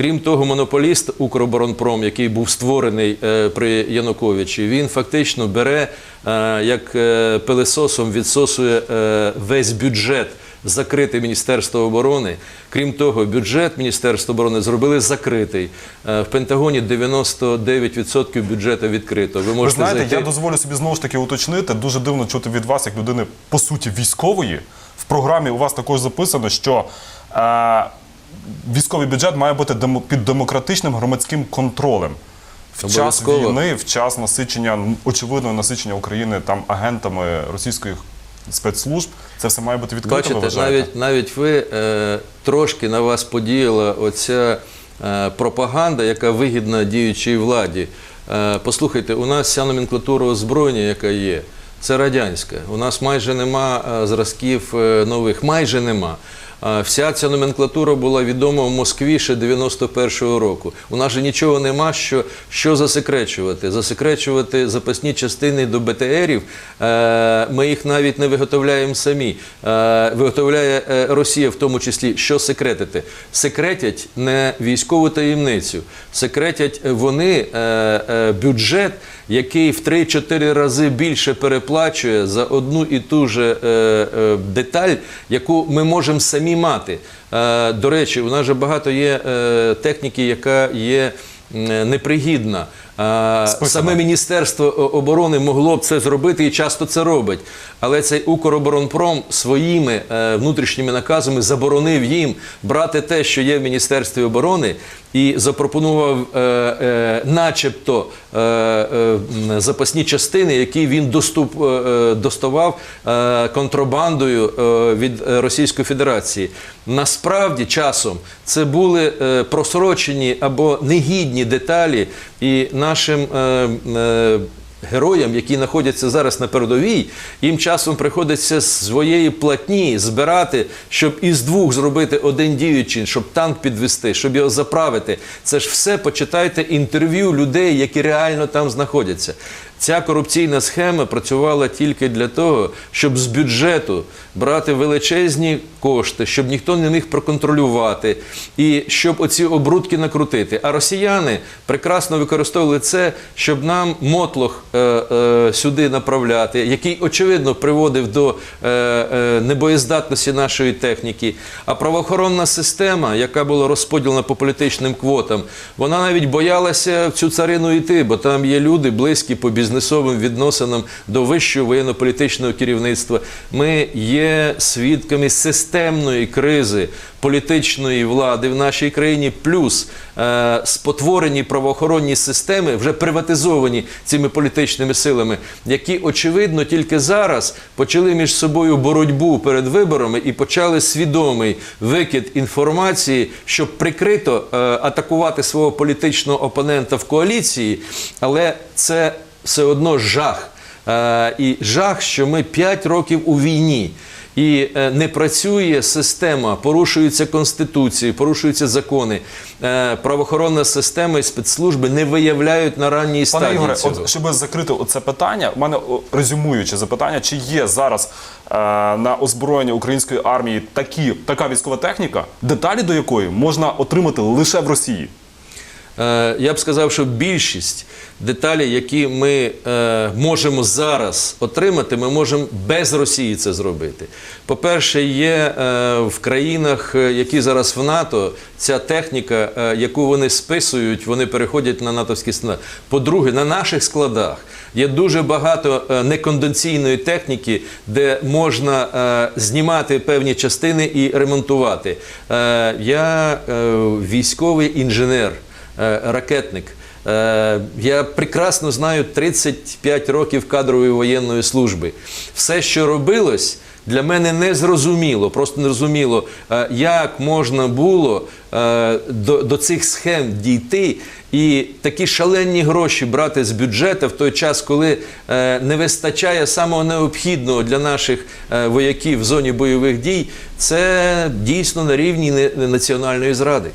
Крім того, монополіст Укроборонпром, який був створений е, при Януковичі, він фактично бере е, як е, пилисосом відсосує весь бюджет. Закрите Міністерство оборони. Крім того, бюджет Міністерства оборони зробили закритий. В Пентагоні 99% бюджету відкрито. Ви Ви можете знаєте, зайти. я дозволю собі знову ж таки уточнити. Дуже дивно чути від вас, як людини по суті військової. В програмі у вас також записано, що е, військовий бюджет має бути демо- під демократичним громадським контролем. В час війни, в час насичення, очевидного насичення України там агентами російських спецслужб, це все має бути відкрито. ви Бачите, вважаєте? навіть, навіть ви е, трошки на вас подіяла оця е, пропаганда, яка вигідна діючій владі. Е, послухайте, у нас вся номенклатура озброєння, яка є, це радянська. У нас майже нема е, зразків е, нових, майже нема. Вся ця номенклатура була відома в Москві ще 91-го року. У нас же нічого нема, що, що засекречувати. Засекречувати запасні частини до БТРів. Е, ми їх навіть не виготовляємо самі. Е, виготовляє е, Росія в тому числі, що секретити. Секретять не військову таємницю, секретять вони бюджет, який в 3-4 рази більше переплачує за одну і ту же деталь, яку ми можемо самі мати. Е, до речі, у нас же багато є е, техніки, яка є непригідна. Списана. Саме Міністерство оборони могло б це зробити і часто це робить. Але цей Укроборонпром своїми е, внутрішніми наказами заборонив їм брати те, що є в Міністерстві оборони, і запропонував, е, е, начебто, запасні частини, які він доступ, доставав контрабандою від Російської Федерації. Насправді часом це були просрочені або негідні деталі, і нашим е, е, героям, які знаходяться зараз на передовій, їм часом приходиться своєї платні збирати, щоб із двох зробити один діючий, щоб танк підвести, щоб його заправити. Це ж все почитайте інтерв'ю людей, які реально там знаходяться. Ця корупційна схема працювала тільки для того, щоб з бюджету брати величезні кошти, щоб ніхто не міг проконтролювати, і щоб оці обрудки накрутити. А росіяни прекрасно використовували це, щоб нам мотлох е, е, сюди направляти, який очевидно приводив до е, е, небоєздатності нашої техніки. А правоохоронна система, яка була розподілена по політичним квотам, вона навіть боялася в цю царину йти, бо там є люди близькі по бізнесовим відносинам до вищого воєнно-політичного керівництва. Ми є свідками системної кризи політичної влади в нашій країні, плюс е, спотворені правоохоронні системи, вже приватизовані цими політичними силами, які очевидно тільки зараз почали між собою боротьбу перед виборами і почали свідомий викид інформації, щоб прикрито е, атакувати свого політичного опонента в коаліції, але це все одно жах. Е, і жах, що ми 5 років у війні. І е, не працює система, порушуються конституції, порушуються закони. Е, правоохоронна система і спецслужби не виявляють на ранній Пане стадії Ігоре, цього. от, щоб закрити оце питання, у мене резюмуюче запитання: чи є зараз е, на озброєння української армії такі, така військова техніка, деталі до якої можна отримати лише в Росії? Е, Я б сказав, що більшість деталей, які ми е, можемо зараз отримати, ми можемо без Росії це зробити. По-перше, є е, в країнах, які зараз в НАТО, ця техніка, яку вони списують, вони переходять на натовські стандарти. По-друге, на наших складах є дуже багато неконденційної техніки, де можна знімати певні частини і ремонтувати. Я військовий інженер ракетник. Е, Я прекрасно знаю 35 років кадрової воєнної служби. Все, що робилось, для мене не зрозуміло, просто не зрозуміло, е, як можна було е, до, до цих схем дійти і такі шалені гроші брати з бюджету в той час, коли е, не вистачає самого необхідного для наших е, вояків в зоні бойових дій, це дійсно на рівні національної зради.